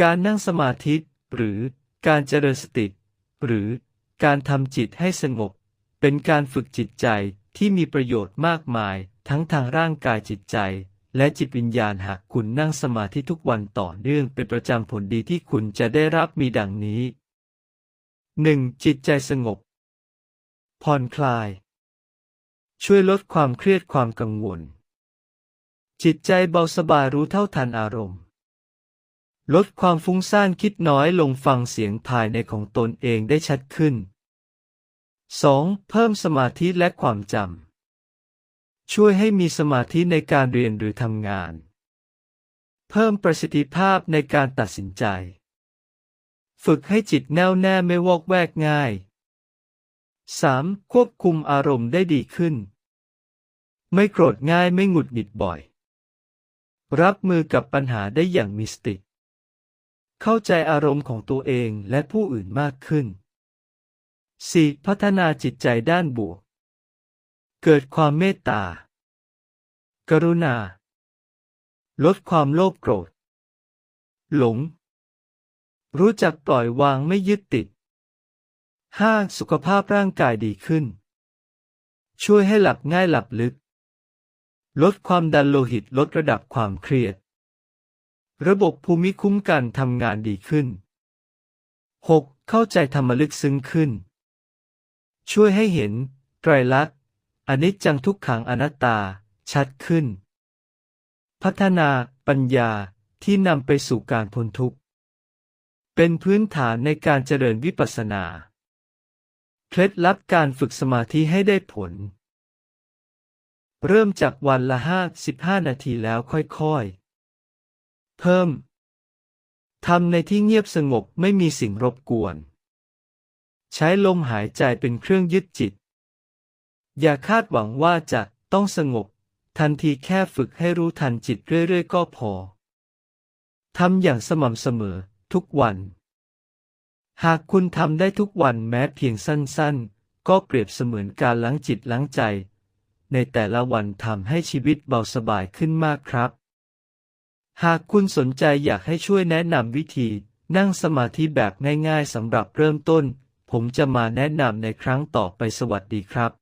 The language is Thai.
การนั่งสมาธิ หรือการเจริญสติ หรือการทำจิตให้สงบ เป็นการฝึกจิตใจที่มีประโยชน์มากมาย ทั้งทางร่างกายจิตใจ และจิตวิญญาณหากคุณนั่งสมาธิทุกวันต่อเนื่องเป็นประจำผลดีที่คุณจะได้รับมีดังนี้ 1. จิตใจสงบ ผ่อนคลาย ช่วยลดความเครียดความกังวล จิตใจเบาสบายรู้เท่าทันอารมณ์ ลดความฟุ้งซ่านคิดน้อยลงฟังเสียงภายในของตนเองได้ชัดขึ้น 2. เพิ่มสมาธิและความจำ ช่วยให้มีสมาธิในการเรียนหรือทำงาน เพิ่มประสิทธิภาพในการตัดสินใจ ฝึกให้จิตแน่วแน่ไม่วอกแวกง่าย 3. ควบคุมอารมณ์ได้ดีขึ้น ไม่โกรธง่ายไม่หงุดหงิดบ่อย รับมือกับปัญหาได้อย่างมีสติ เข้าใจอารมณ์ของตัวเองและผู้อื่นมากขึ้น 4. พัฒนาจิตใจด้านบวก เกิดความเมตตา กรุณา ลดความโลภโกรธ หลง รู้จักปล่อยวางไม่ยึดติด 5. สุขภาพร่างกายดีขึ้น ช่วยให้หลับง่ายหลับลึก ลดความดันโลหิตลดระดับความเครียด ระบบภูมิคุ้มกันทำงานดีขึ้น 6. เข้าใจธรรมลึกซึ้งขึ้น ช่วยให้เห็น ไตรลักษณ์อนิจจังทุกขังอนัตตา ชัดขึ้น พัฒนาปัญญาที่นำไปสู่การพ้นทุกข์ เป็นพื้นฐานในการเจริญวิปัสสนา เคล็ดลับการฝึกสมาธิให้ได้ผล เริ่มจากวันละห้าสิบห้านาทีแล้วค่อยๆ เพิ่มทำในที่เงียบสงบไม่มีสิ่งรบกวน ใช้ลมหายใจเป็นเครื่องยึดจิต อย่าคาดหวังว่าจะต้องสงบ ทันทีแค่ฝึกให้รู้ทันจิตเรื่อยๆ ก็พอทำอย่างสม่ำเสมอทุกวัน หากคุณทำได้ทุกวันแม้เพียงสั้นๆ ก็เปรียบเสมือนการล้างจิตล้างใจ ในแต่ละวันทำให้ชีวิตเบาสบายขึ้นมากครับ หากคุณสนใจอยากให้ช่วยแนะนำวิธี นั่งสมาธิแบบง่ายๆสำหรับเริ่มต้น ผมจะมาแนะนำในครั้งต่อไปสวัสดีครับ